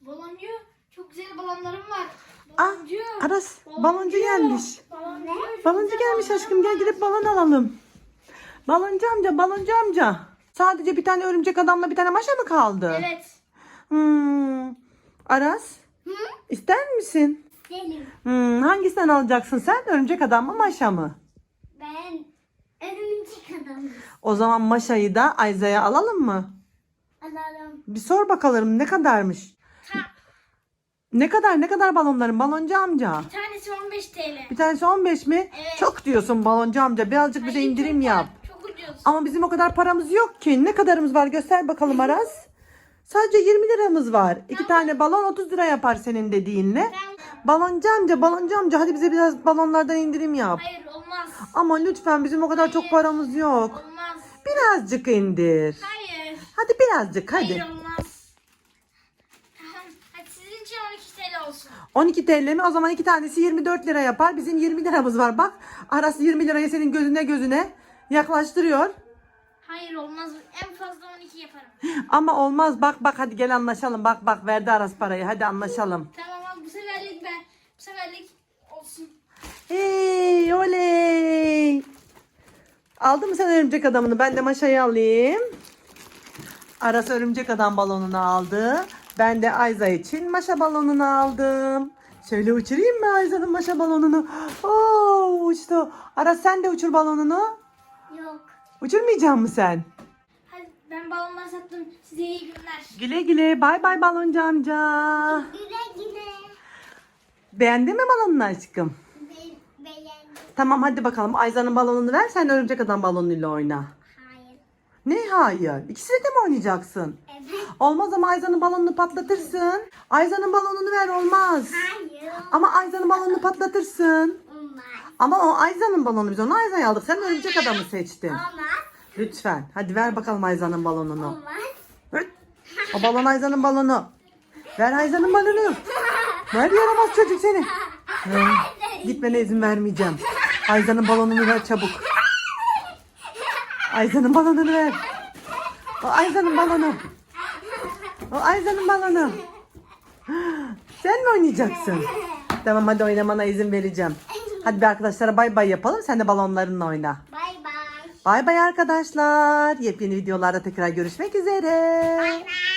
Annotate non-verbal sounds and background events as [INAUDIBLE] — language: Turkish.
Baloncu. Çok güzel balonlarım var. Ah, Baloncu. Aras baloncu gelmiş. Baloncu. Baloncu gelmiş aşkım gel gidip balon alalım. Baloncu amca baloncu amca. Sadece bir tane örümcek adamla bir tane maşa mı kaldı? Evet. Hmm. Aras Hı? ister misin? Benim. Hmm, hangisinden alacaksın sen? Örümcek adam mı maşa mı? Ben örümcek adamım. O zaman maşayı da Ayza'ya alalım mı? Alalım. Bir sor bakalım ne kadarmış? Ne kadar ne kadar balonların baloncu amca? bir tanesi 15 TL. Bir tanesi 15 mi? Evet. Çok diyorsun baloncu amca. Birazcık bize Hayır, indirim çok yap. var, Çok ucuz. Ama bizim o kadar paramız yok ki. Ne kadarımız var göster bakalım Aras. [LAUGHS] Sadece 20 liramız var. İki tane balon 30 lira yapar senin dediğinle. Ben... Baloncu amca, baloncu amca hadi bize biraz balonlardan indirim yap. Hayır olmaz. Ama lütfen bizim o kadar çok paramız yok. Olmaz. Birazcık indir. Hayır. Hadi birazcık Hayır hadi. olmaz. Tamam. Hadi sizin için 12 TL olsun. 12 TL mi? O zaman iki tanesi 24 lira yapar. Bizim 20 liramız var bak. Aras 20 lirayı senin gözüne gözüne yaklaştırıyor. Hayır olmaz. En fazla 12 yaparım. [LAUGHS] Ama olmaz. Bak bak hadi gel anlaşalım. Bak bak verdi Aras parayı. Hadi anlaşalım. Tamam abi bu seferlik ben. Bu seferlik olsun. Hey oley. Aldın mı sen örümcek adamını? Ben de maşayı alayım. Aras örümcek adam balonunu aldı. Ben de Ayza için maşa balonunu aldım. Şöyle uçurayım mı Ayza'nın maşa balonunu? Oo uçtu. Aras sen de uçur balonunu. Yok. Uçurmayacak mısın sen? Hadi ben balonları sattım. Size iyi günler. Güle güle. Bay bay baloncu amca. Güle güle. Beğendin mi balonunu aşkım? Be- beğendim. Tamam hadi bakalım. Ayza'nın balonunu ver. Sen örümcek adam balonuyla oyna. Ne hayır? İkisiyle de mi oynayacaksın? Evet. Olmaz ama Ayza'nın balonunu patlatırsın. Ayza'nın balonunu ver olmaz. Hayır. Ama Ayza'nın balonunu patlatırsın. Olmaz. Ama o Ayza'nın balonu biz onu Ayza'ya aldık. Sen örümcek adamı seçtin. Olmaz. Lütfen. Hadi ver bakalım Ayza'nın balonunu. Olmaz. Ver. O balon Ayza'nın balonu. Ver Ayza'nın balonu. Ver yaramaz çocuk seni. [LAUGHS] Gitmene izin vermeyeceğim. Ayza'nın balonunu ver çabuk. Ayza'nın balonunu ver. O Ayza'nın balonu. O Ayza'nın balonu. Sen mi oynayacaksın? Tamam hadi oynamana izin vereceğim. Hadi bir arkadaşlara bay bay yapalım. Sen de balonlarınla oyna. Bay bay. Bay bay arkadaşlar. Yepyeni videolarda tekrar görüşmek üzere. Bay bay.